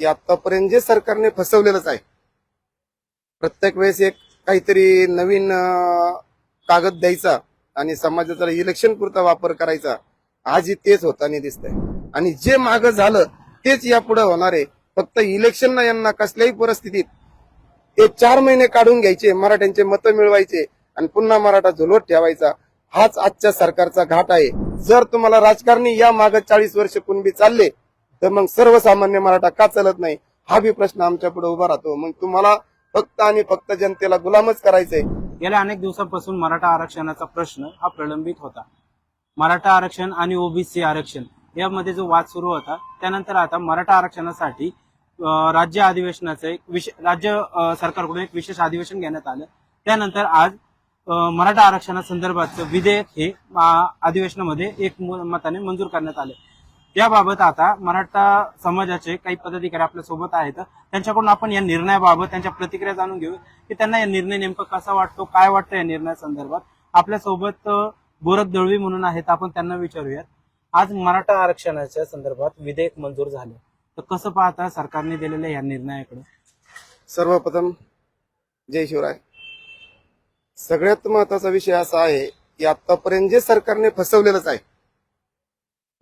की आतापर्यंत जे सरकारने फसवलेलंच आहे. प्रत्येक वेळेस एक काहीतरी नवीन कागद द्यायचा आणि समाजाचा इलेक्शन पुरता वापर करायचा. आजही तेच होताना दिसतंय. आणि जे माग झालं तेच यापुढे होणार आहे. फक्त इलेक्शन यांना कसल्याही परिस्थितीत ते चार महिने काढून घ्यायचे मराठ्यांचे मतं मिळवायचे आणि पुन्हा मराठा झुलवत ठेवायचा. हाच आजच्या सरकारचा घाट आहे. जर तुम्हाला राजकारणी या माग चाळीस वर्ष कुणबी चालले तर मग सर्वसामान्य मराठा का चालत नाही? हा बी प्रश्न आमच्या पुढे उभा राहतो. मग तुम्हाला फक्त आणि फक्त जनतेला गुलामच करायचंय. गेल्या अनेक दिवसांपासून मराठा आरक्षणाचा प्रश्न हा प्रलंबित होता. मराठा आरक्षण आणि ओबीसी आरक्षण यामध्ये जो वाद सुरू होता त्यानंतर आता मराठा आरक्षणासाठी राज्य अधिवेशनाचं एक विशेष राज्य सरकारकडून एक विशेष अधिवेशन घेण्यात आलं. त्यानंतर आज मराठा आरक्षणासंदर्भातचं विधेयक हे अधिवेशनामध्ये एक मताने मंजूर करण्यात आले. त्याबाबत आता मराठा समाजाचे काही पदाधिकारी आपल्यासोबत आहेत. त्यांच्याकडून आपण या निर्णयाबाबत त्यांच्या प्रतिक्रिया जाणून घेऊ की त्यांना या निर्णय नेमका कसा वाटतो काय वाटतं या निर्णयासंदर्भात आपल्यासोबत बोरत दळवी म्हणून आहेत आपण त्यांना विचारूयात. आज मराठा आरक्षणाच्या संदर्भात विधेयक मंजूर झालं. तर कसं पाहता सरकारने दिलेल्या या निर्णयाकडे? सर्वप्रथम जय शिवराय. सगळ्यात महत्त्वाचा विषय असा आहे की आतापर्यंत जे सरकारने फसवलेलंच आहे.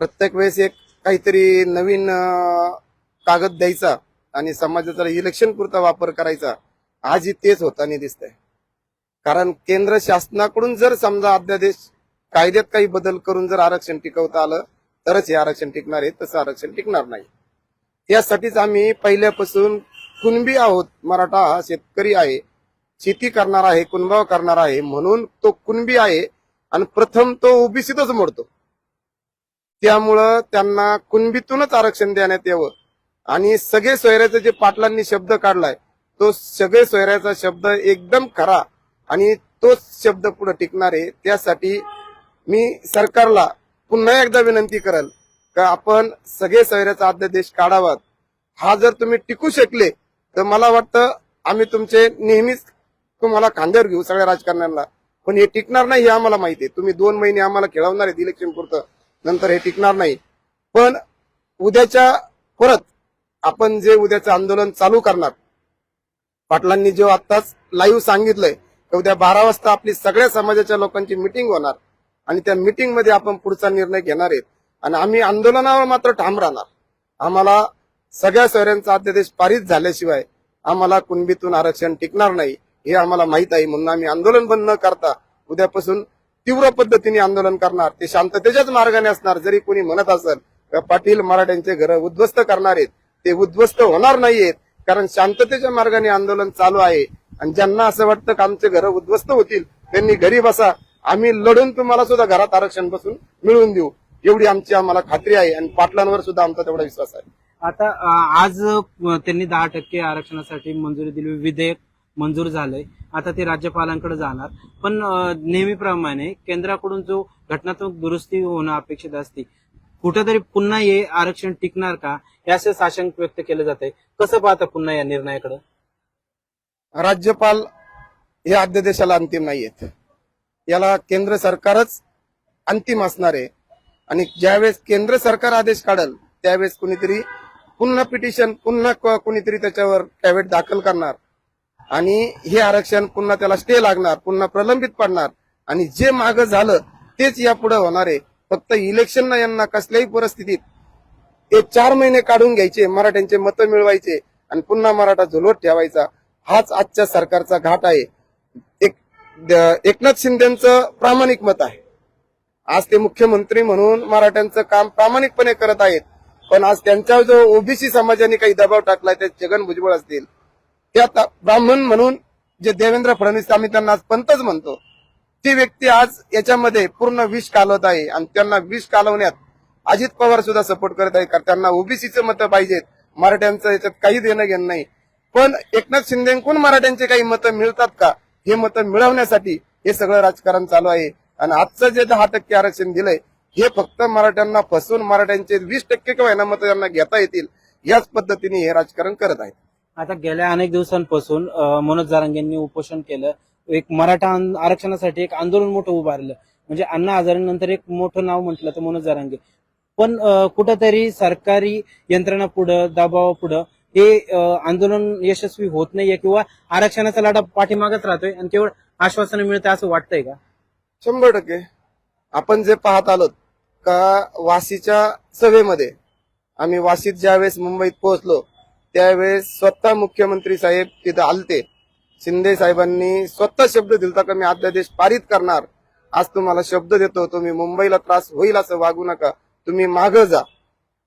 प्रत्येक वेळेस एक काहीतरी नवीन कागद द्यायचा आणि समाजाचा इलेक्शन पुरता वापर करायचा आजही तेच होताना आहे कारण केंद्र शासनाकडून जर समजा अध्यादेश कायद्यात काही बदल करून जर आरक्षण टिकवता आलं तरच हे आरक्षण टिकणार आहे तसं आरक्षण टिकणार नाही. यासाठीच आम्ही पहिल्यापासून कुणबी आहोत मराठा हा शेतकरी आहे शेती करणार आहे कुणबाव करणार आहे म्हणून तो कुणबी आहे आणि प्रथम तो ओबीसीतच मोडतो. त्यामुळं त्यांना कुणबीतूनच आरक्षण देण्यात यावं. आणि सगळे सोयऱ्याचा जे पाटलांनी शब्द काढलाय तो सगळे सोयऱ्याचा शब्द एकदम खरा आणि तोच शब्द पुढे टिकणार आहे. त्यासाठी मी सरकारला पुन्हा एकदा विनंती करेल का आपण सगळे सोयऱ्याचा अध्यादेश काढावा हा जर तुम्ही टिकू शकले तर मला वाटतं आम्ही तुमचे नेहमीच तुम्हाला खांद्यावर घेऊ सगळ्या राजकारण्यांना. पण हे टिकणार नाही हे आम्हाला माहिती आहे. तुम्ही दोन महिने आम्हाला खेळवणार आहेत इलेक्शन पुरतं नंतर हे टिकणार नाही. पण उद्याच्या परत आपण जे उद्याचं आंदोलन चालू करणार पाटलांनी जे आत्ताच लाईव्ह सांगितलंय तर उद्या बारा वाजता आपली सगळ्या समाजाच्या लोकांची मिटिंग होणार आणि त्या मिटिंगमध्ये आपण पुढचा निर्णय घेणार आहेत. आणि आम्ही आंदोलनावर मात्र ठाम राहणार. आम्हाला सगळ्या सोयऱ्यांचा अध्यादेश पारित झाल्याशिवाय आम्हाला कुणबीतून आरक्षण टिकणार नाही हे आम्हाला माहीत आहे. म्हणून आम्ही आंदोलन बंद न करता उद्यापासून तीव्र पद्धतीने आंदोलन करणार ते शांततेच्याच मार्गाने असणार जरी कोणी म्हणत असेल पाटील मराठ्यांचे घर उद्ध्वस्त करणार आहेत. ते उद्ध्वस्त होणार नाहीयेत कारण शांततेच्या मार्गाने आंदोलन चालू आहे. आणि ज्यांना असं वाटतं की आमचे घर उद्ध्वस्त होतील त्यांनी घरी बसा. आम्ही लढून तुम्हाला सुद्धा घरात आरक्षण बसून मिळवून देऊ. एवढी आमची आम्हाला खात्री आहे आणि पाटलांवर सुद्धा आमचा तेवढा विश्वास आहे. आता आज त्यांनी दहा टक्के आरक्षणासाठी मंजुरी दिली. विधेयक मंजूर झालंय. आता ते राज्यपालांकडे जाणार. पण नेहमीप्रमाणे केंद्राकडून जो घटनात्मक दुरुस्ती होणं अपेक्षित असते कुठेतरी पुन्हा हे आरक्षण टिकणार का? याचे साशंक व्यक्त केलं जाते कसं पाहता पुन्हा या निर्णयाकडे? राज्यपाल हे अध्यादेशाला अंतिम नाहीयेत. याला केंद्र सरकारच अंतिम असणार आहे. आणि ज्यावेळेस केंद्र सरकार आदेश काढल त्यावेळेस कुणीतरी पुन्हा पिटिशन पुन्हा कुणीतरी त्याच्यावर कॅवेट दाखल करणार आणि हे आरक्षण पुन्हा त्याला स्टे लागणार पुन्हा प्रलंबित पडणार. आणि जे माग झालं तेच यापुढे होणार आहे. फक्त इलेक्शन यांना कसल्याही परिस्थितीत ते चार महिने काढून घ्यायचे मराठ्यांचे मतं मिळवायचे आणि पुन्हा मराठा झुलवत ठेवायचा. हाच आजच्या सरकारचा घाट आहे. एक एकनाथ शिंदेचं प्रामाणिक मत आहे. आज ते मुख्यमंत्री म्हणून मराठ्यांचं काम प्रामाणिकपणे करत आहेत. पण आज त्यांच्या जो ओबीसी समाजाने काही दबाव टाकलाय ते जगन भुजबळ असतील त्यात ब्राह्मण म्हणून जे देवेंद्र फडणवीस आम्ही त्यांना आज पंतच म्हणतो ती व्यक्ती आज याच्यामध्ये पूर्ण विष कालवत आहे आणि त्यांना विष कालवण्यात अजित पवार सुद्धा सपोर्ट करत आहे कारण त्यांना ओबीसीचं मतं पाहिजेत मराठ्यांचं याच्यात काही देणं घेणं नाही. पण एकनाथ शिंदेकडून मराठ्यांचे काही मतं मिळतात का? हे मतं मिळवण्यासाठी हे सगळं राजकारण चालू आहे. आणि आजचं जे दहा टक्के आरक्षण दिलंय हे फक्त मराठ्यांना फसवून मराठ्यांचे वीस टक्के किंवा यांना मतं त्यांना घेता येतील याच पद्धतीने हे राजकारण करत आहेत. आता गेल्या अनेक दिवसांपासून मनोज जारांगेंनी उपोषण केलं. एक मराठा आरक्षणासाठी एक आंदोलन मोठं उभारलं. म्हणजे अण्णा हजारेनंतर एक मोठं नाव म्हटलं तर मनोज जारांगे. पण कुठंतरी सरकारी यंत्रणा पुढं दबाव पुढं हे आंदोलन यशस्वी होत नाहीये किंवा आरक्षणाचा लढा पाठीमागच राहतोय आणि केवळ आश्वासन मिळतंय असं वाटतंय का? शंभर टक्के. आपण जे पाहत आलोत का वाशीच्या सभेमध्ये आम्ही वासीत ज्यावेळेस मुंबईत पोहोचलो त्यावेळेस स्वतः मुख्यमंत्री साहेब तिथं आलते. शिंदे साहेबांनी स्वतः शब्द दिलता का मी अध्यादेश पारित करणार. आज तुम्हाला शब्द देतो तुम्ही मुंबईला त्रास होईल असं वागू नका. तुम्ही मागं जा.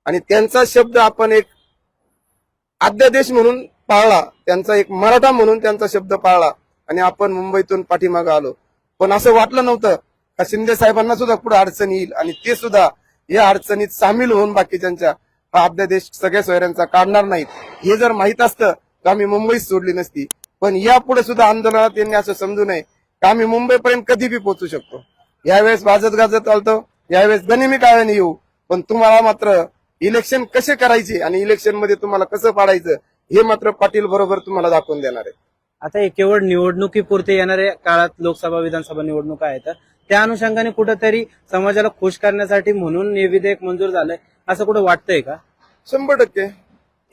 आणि त्यांचा शब्द आपण एक अध्यादेश म्हणून पाळला. त्यांचा एक मराठा म्हणून त्यांचा शब्द पाळला. आणि आपण मुंबईतून पाठीमागं आलो. पण असं वाटलं नव्हतं का शिंदे साहेबांना सुद्धा पुढे अडचण येईल. आणि ते सुद्धा या अडचणीत सामील होऊन बाकीच्यांच्या हा अध्यादेश सगळ्या सोयऱ्यांचा काढणार नाहीत. हे जर माहीत असतं तर आम्ही मुंबईच सोडली नसती. पण यापुढे सुद्धा आंदोलनात त्यांनी असं समजू नये का आम्ही मुंबईपर्यंत कधी बी पोहोचू शकतो. यावेळेस वाजत गाजत चालतो. यावेळेस गनिमी काळाने येऊ. पण तुम्हाला मात्र इलेक्शन कसे करायचे आणि इलेक्शनमध्ये तुम्हाला कसं पाडायचं हे मात्र पाटील बरोबर तुम्हाला दाखवून देणार आहे. आता हे केवळ निवडणुकीपुरते येणाऱ्या काळात लोकसभा विधानसभा निवडणुका आहेत. त्या अनुषंगाने कुठंतरी समाजाला खुश करण्यासाठी म्हणून हे विधेयक मंजूर झालंय. असं कुठं वाटतंय का? शंभर टक्के.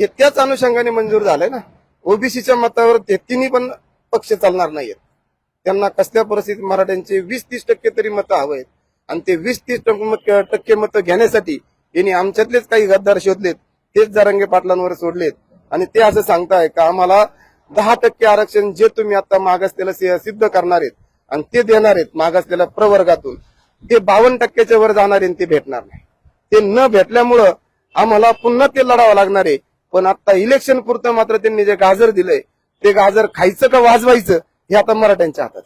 हे त्याच अनुषंगाने मंजूर झालंय ना. ओबीसीच्या मतावर ते तिन्ही पण पक्ष चालणार नाहीयेत. त्यांना कसल्या परिस्थितीत मराठ्यांचे वीस तीस टक्के तरी मतं हवं आहेत आणि ते वीस तीस टक्के मतं घेण्यासाठी यांनी आमच्यातलेच काही गद्दार शोधलेत. तेच जारंगे पाटलांवर सोडलेत. आणि ते असं सांगताय का आम्हाला दहा टक्के आरक्षण जे तुम्ही आता मागासलेलं सिद्ध करणार आहेत आणि ते देणार आहेत मागासलेल्या प्रवर्गातून ते बावन्न टक्क्याच्या वर जाणार आहे ते भेटणार नाही. ते न भेटल्यामुळं आम्हाला पुन्हा ते लढावं लागणार आहे. पण आता इलेक्शन पुरतं मात्र त्यांनी जे गाजर दिलंय ते गाजर खायचं का वाजवायचं हे आता मराठ्यांच्या हातात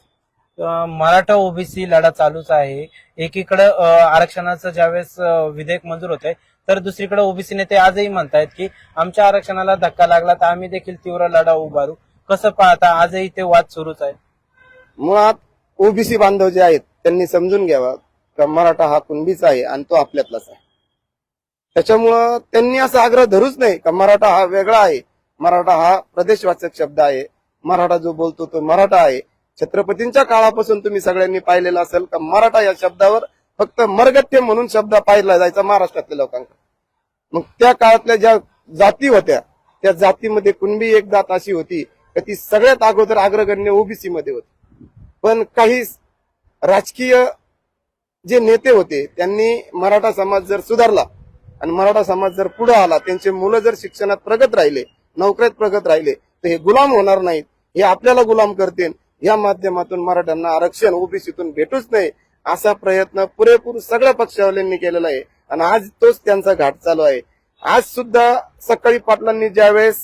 मराठा ओबीसी लढा चालूच आहे. एकीकडे आरक्षणाचं ज्यावेळेस विधेयक मंजूर होत आहे तर दुसरीकडे ओबीसी नेते आजही म्हणतायत की आमच्या आरक्षणाला धक्का लागला तर आम्ही देखील तीव्र लढा उभारू. कसं पाहता आजही ते वाद सुरूच आहे. मुळात ओबीसी बांधव जे आहेत त्यांनी समजून घ्यावा का मराठा हा कुणबीचा आहे आणि तो आपल्यातलाच आहे. त्याच्यामुळं त्यांनी असा आग्रह धरूच नाही का मराठा हा वेगळा आहे. मराठा हा प्रदेशवाचक शब्द आहे. मराठा जो बोलतो तो मराठा आहे. छत्रपतींच्या काळापासून तुम्ही सगळ्यांनी पाहिलेला असेल का मराठा या शब्दावर फक्त मरगत्य म्हणून शब्द पाहिला जायचा महाराष्ट्रातल्या लोकांकडे. मग त्या काळातल्या ज्या जाती होत्या त्या जातीमध्ये कुणबी एक जात अशी होती का ती सगळ्यात अगोदर अग्रगण्य ओबीसी मध्ये होती. पण काही राजकीय जे नेते होते त्यांनी मराठा समाज जर सुधारला आणि मराठा समाज जर पुढे आला त्यांचे मुलं जर शिक्षणात प्रगत राहिले नोकऱ्यात प्रगत राहिले तर हे गुलाम होणार नाहीत. हे आपल्याला गुलाम करतील. या माध्यमातून मराठ्यांना आरक्षण ओबीसीतून भेटूच नाही असा प्रयत्न पुरेपूर सगळ्या पक्षावाल्यांनी केलेला आहे. आणि आज तोच त्यांचा घाट चालू आहे. आज सुद्धा सकाळी पाटलांनी ज्यावेळेस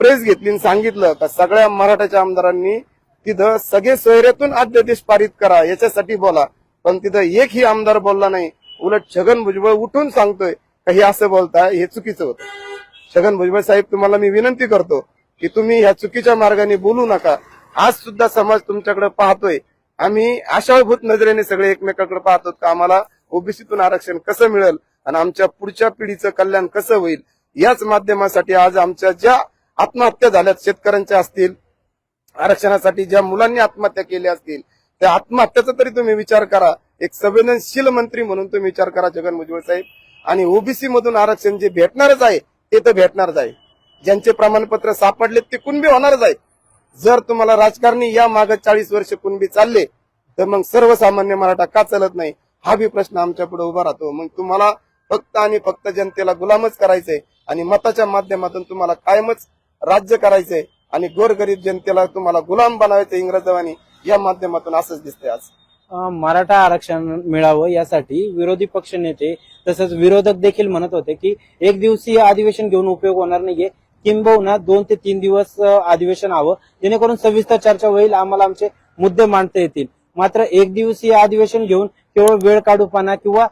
प्रेस घेतली आणि सांगितलं का सगळ्या मराठाच्या आमदारांनी तिथं सगळे सोयऱ्यातून अध्यादेश पारित करा याच्यासाठी बोला. पण तिथं एकही आमदार बोलला नाही. उलट छगन भुजबळ उठून सांगतोय हे असं बोलताय हे चुकीचं होतं. छगन भुजबळ साहेब तुम्हाला मी विनंती करतो की तुम्ही ह्या चुकीच्या मार्गाने बोलू नका. आज सुद्धा समाज तुमच्याकडे पाहतोय. आम्ही आशाभूत नजरेने सगळे एकमेकांकडे पाहतो का आम्हाला ओबीसीतून आरक्षण कसं मिळेल आणि आमच्या पुढच्या पिढीचं कल्याण कसं होईल? याच माध्यमासाठी आज आमच्या ज्या आत्महत्या झाल्यात शेतकऱ्यांच्या असतील आरक्षणासाठी ज्या मुलांनी आत्महत्या केल्या असतील त्या आत्महत्याचा तरी तुम्ही विचार करा. एक संवेदनशील मंत्री म्हणून तुम्ही विचार करा जगन भुजबळ साहेब. आणि ओबीसी मधून आरक्षण जे भेटणारच आहे ते तर भेटणारच आहे. ज्यांचे प्रमाणपत्र सापडले ते कुणबी होणारच आहे. जर तुम्हाला राजकारणी या मागे चाळीस वर्ष कुणबी चालले तर मग सर्वसामान्य मराठा का चालत नाही? हा बी प्रश्न आमच्या पुढे उभा राहतो. मग तुम्हाला फक्त आणि फक्त जनतेला गुलामच करायचंय आणि मताच्या माध्यमातून तुम्हाला कायमच राज्य करायचंय आणि गोरगरीब जनतेला तुम्हाला गुलाम बनवायचं इंग्रजवानी या माध्यमातून असंच दिसतंय आज. मराठा आरक्षण मिळावं यासाठी विरोधी पक्ष नेते तसंच विरोधक देखील म्हणत होते की एक दिवसीय अधिवेशन घेऊन उपयोग होणार नाहीये. किंबहुना दोन ते तीन दिवस अधिवेशन हवं. जेणेकरून सविस्तर चर्चा होईल आम्हाला आमचे मुद्दे मांडता येतील. मात्र एक दिवसीय अधिवेशन घेऊन केवळ वेळ काढूपणा किंवा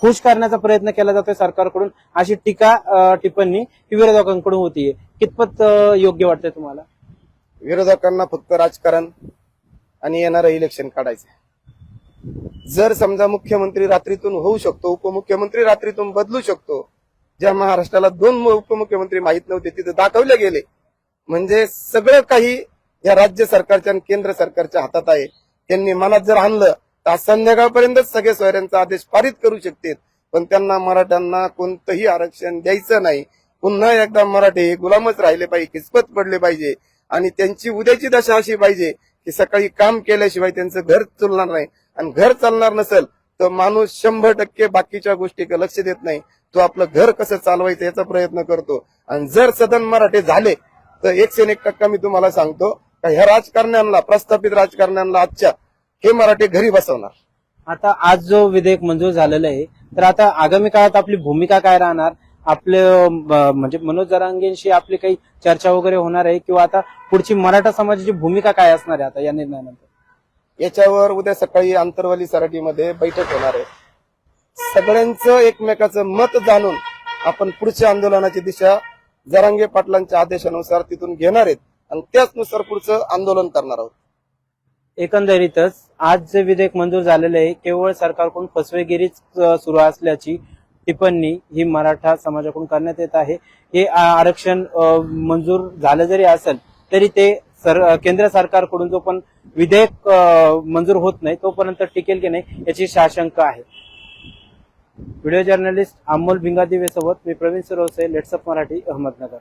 खुश करण्याचा प्रयत्न केला जातोय सरकारकडून अशी टीका टिप्पणी विरोधकांकडून होतीये. कितपत योग्य वाटतंय तुम्हाला? विरोधकांना फक्त राजकारण आणि येणारं इलेक्शन काढायचं जर समजा मुख्यमंत्री रात्रीतून होऊ शकतो उपमुख्यमंत्री रात्रीतून बदलू शकतो ज्या महाराष्ट्राला दोन उपमुख्यमंत्री माहीत नव्हते तिथे दाखवले गेले. म्हणजे सगळं काही या राज्य सरकारच्या आणि केंद्र सरकारच्या हातात आहे. त्यांनी मनात जर आणलं तर आज संध्याकाळपर्यंतच सगळे सोयऱ्यांचा आदेश पारित करू शकतील. पण त्यांना मराठ्यांना कोणतंही आरक्षण द्यायचं नाही. पुन्हा एकदा मराठे गुलामच राहिले पाहिजे किस्पत पडले पाहिजे. आणि त्यांची उद्याची दशा अशी पाहिजे की सकाळी काम केल्याशिवाय त्यांचं घर चालणार नाही. आणि घर चालणार नसेल तर माणूस शंभर टक्के बाकीच्या गोष्टीकडे लक्ष देत नाही. तो आपलं घर कसं चालवायचं याचा प्रयत्न करतो. आणि जर सदन मराठे झाले तर एकशे एक टक्का मी तुम्हाला सांगतो का ह्या राजकारण्यांना प्रस्थापित राजकारण्यांना आजच्या हे मराठे घरी बसवणार. आता आज जो विधेयक मंजूर झालेलं आहे तर आता आगामी काळात आपली भूमिका काय राहणार? आपले म्हणजे मनोज जरांगेंशी आपली काही चर्चा वगैरे होणार आहे किंवा आता पुढची मराठा समाजाची भूमिका काय असणार आहे आता या निर्णयानंतर? याच्यावर उद्या सकाळी आंतरवाली सराटीमध्ये बैठक होणार आहे. सगळ्यांचं एकमेकाचं मत जाणून आपण पुढच्या आंदोलनाची दिशा जरांगे पाटलांच्या आदेशानुसार तिथून घेणार आहेत आणि त्याचनुसार पुढचं आंदोलन करणार आहोत. एकंदरीतच आज जे विधेयक मंजूर झालेलं आहे केवळ सरकारकडून फसवेगिरीच सुरू असल्याची टिप्पणी ही मराठा समाजाकडून करण्यात येत आहे. हे आरक्षण मंजूर झालं जरी असेल तरी ते सर केंद्र सरकारकडून जो पण विधेयक मंजूर होत नाही तोपर्यंत टिकेल की नाही याची साशंका आहे. व्हिडिओ जर्नलिस्ट अमोल भिंगादिवे सोबत मी प्रवीण सरोसे लेट्सअप मराठी अहमदनगर.